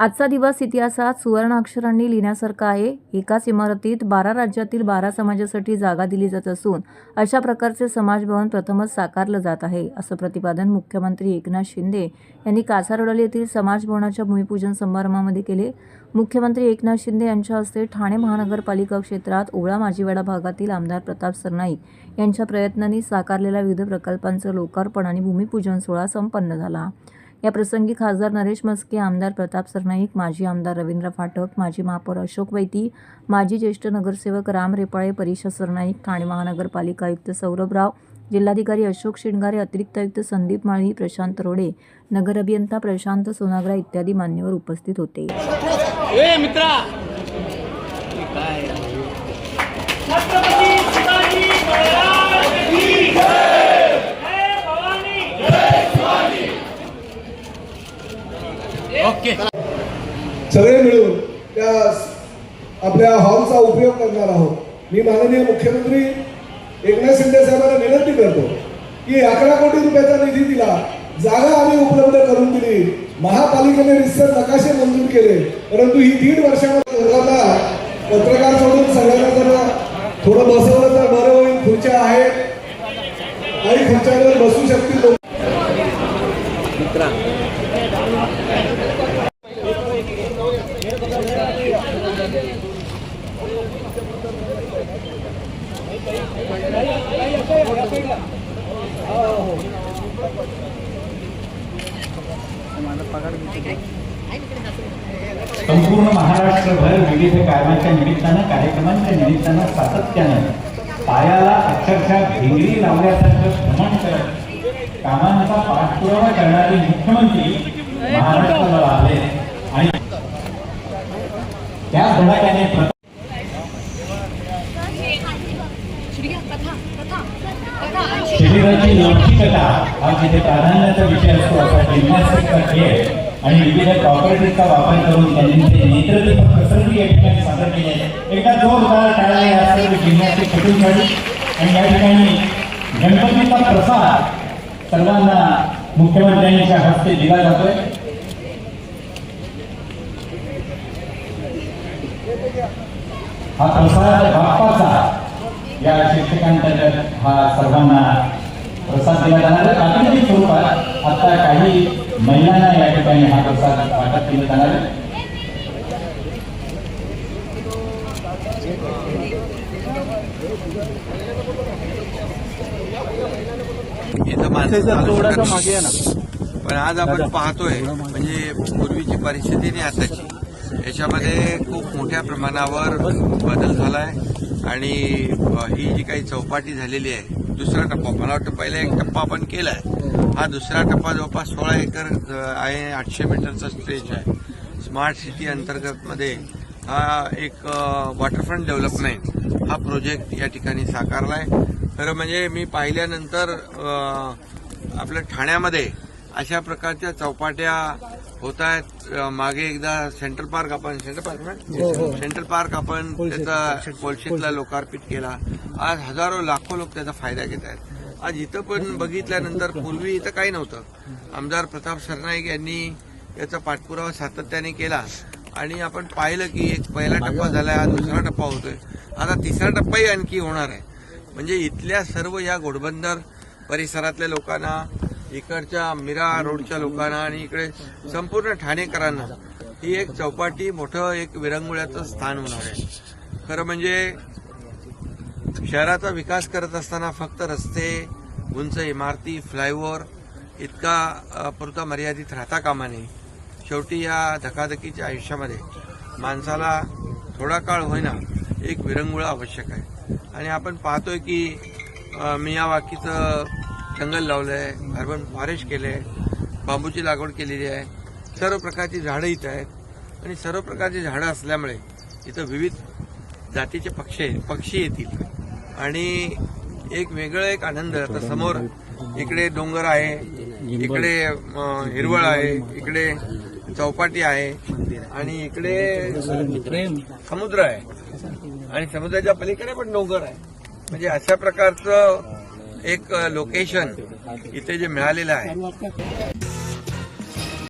आजचा दिवस इतिहासात सुवर्ण अक्षरांनी लिहिण्यासारखा आहे. एकाच इमारतीत बारा राज्यातील बारा समाजासाठी जागा दिली जात असून अशा प्रकारचे समाजभवन प्रथमच साकारलं जात आहे असं प्रतिपादन मुख्यमंत्री एकनाथ शिंदे यांनी कासारवडली येथील समाजभवनाच्या भूमिपूजन समारंभामध्ये केले. मुख्यमंत्री एकनाथ शिंदे यांच्या हस्ते ठाणे महानगरपालिका क्षेत्रात ओळा माजीवाडा भागातील आमदार प्रताप सरनाईक यांच्या प्रयत्नांनी साकारलेल्या विविध प्रकल्पांचं लोकार्पण आणि भूमिपूजन सोहळा संपन्न झाला. या प्रसंगी खासदार नरेश मस्के आमदार प्रताप सरनाईक माजी आमदार रवींद्र फाटक माजी महापौर अशोक वैती माजी ज्येष्ठ नगरसेवक राम रेपाळे परीक्षा सरनाईक ठाणे महानगरपालिका आयुक्त सौरभराव जिल्हाधिकारी अशोक शिणगारे अतिरिक्त आयुक्त संदीप माळी प्रशांत रोडे नगर अभियंता प्रशांत सोनाग्रा इत्यादी मान्यवर उपस्थित होते. ए सगळे मिळून त्या आपल्या हॉलचा उपयोग करणार आहोत. मी माननीय मुख्यमंत्री एकनाथ शिंदे साहेबांना विनंती करतो की अकरा कोटी रुपयाचा निधी दिला जागा आम्ही उपलब्ध करून दिली. महापालिकेने रिसर नकाशे मंजूर केले. परंतु ही दीड वर्षामध्ये लोकांना पत्रकार सोडून सगळ्यांना जरा थोडं बसवलं तर बरं होईल. खुर्च्या आहेत. काही खुर्च्यांवर बसू शकतील लोक. संपूर्ण महाराष्ट्रभर विविध कारणाच्या निमित्तानं कार्यक्रमांच्या निमित्तानं सातत्यानं पायाला अक्षरशः भिंगरी लावल्यासारखं भ्रमण करत कामांचा पाठपुरावा करणारे मुख्यमंत्री महाराष्ट्राला आले. त्याच धडाक्याने शरीराची लवचिकता हा जिथे प्राधान्याचा विषय असतो असा जिम्नॅस्टिकचा खेळ आणि विविध प्रॉपर्टीजचा वापर करून त्यांनी ते नेत्रदीपक प्रसंगी या ठिकाणी सादर केले. एकदा जोरदार टाळा या सर्व जिम्नॅस्टिक झाली आणि या ठिकाणी गणपतीचा प्रसाद सर्वांना मुख्यमंत्र्यांच्या हस्ते दिला जातोय. हा प्रसाद बाप्पाचा. या शिक्षकांतर्गत हा सर्वांना प्रसाद दिला जाणार आहे. प्रातिनिधिक स्वरूपात आता काही महिलांना या ठिकाणी हा प्रसाद वाटप केला जाणार आहे. पण आज आपण पाहतोय म्हणजे पूर्वीची परिस्थिती आणि आताची. याच्यामध्ये खूप मोठ्या प्रमाणावर बदल झाला आहे आणि ही जी काही चौपाटी झालेली आहे दुसरा टप्पा मला वाटतं पहिला एक टप्पा आपण आहे हा दुसरा टप्पा जवळपास सोळा एकर आहे आठशे मीटरचा स्ट्रेच आहे. स्मार्ट सिटी अंतर्गतमध्ये हा एक वॉटरफ्रंट डेव्हलपमेंट हा प्रोजेक्ट या ठिकाणी साकारला आहे खरं म्हणजे मी पाहिल्यानंतर आपल्या ठाण्यामध्ये अशा प्रकारच्या चौपाट्या होत आहेत मागे एकदा सेंट्रल पार्क आपण सेंट्रल पार्क ना? सेंट्रल पार्क आपण त्याचा कोलशीतला लोकार्पित केला. आज हजारो लाखो लोक त्याचा फायदा घेत आहेत. आज इथं पण बघितल्यानंतर पूर्वी इथं काही नव्हतं. आमदार प्रताप सरनाईक यांनी याचा पाठपुरावा सातत्याने केला. आणि आपण पाहिलं की एक पहिला टप्पा झालाय हा दुसरा टप्पा होतोय. आता तिसरा टप्पाही आणखी होणार आहे. म्हणजे इथल्या सर्व या घोडबंदर परिसरातल्या लोकांना इकडच्या मिरा रोडच्या लोकांना आणि इकडे संपूर्ण ठाणेकरांना ही एक चौपाटी मोठं एक विरंगुळ्याचं स्थान होणार आहे. खरं म्हणजे शहराचा विकास करत असताना फक्त रस्ते उंच इमारती फ्लायओव्हर इतका पुरता मर्यादित राहता कामा नये. शेवटी या धकाधकीच्या आयुष्यामध्ये माणसाला थोडा काळ होईना एक विरंगुळा आवश्यक आहे. आणि आपण पाहतोय की मियावाकीचं जंगल लावलं आहे अर्बन फॉरेस्ट केलं आहे बांबूची लागवड केलेली आहे. सर्व प्रकारची झाडं इथं आहेत. आणि सर्व प्रकारची झाडं असल्यामुळे इथं विविध जातीचे पक्षी पक्षी येतील. आणि एक वेगळं एक आनंद आता समोर इकडे डोंगर आहे इकडे हिरवळ आहे इकडे चौपाटी आहे आणि इकडे समुद्र आहे. आणि समुद्राच्या पलीकडे पण डोंगर आहे. म्हणजे अशा प्रकारचं एक लोकेशन इथे जे मिळालेलं आहे.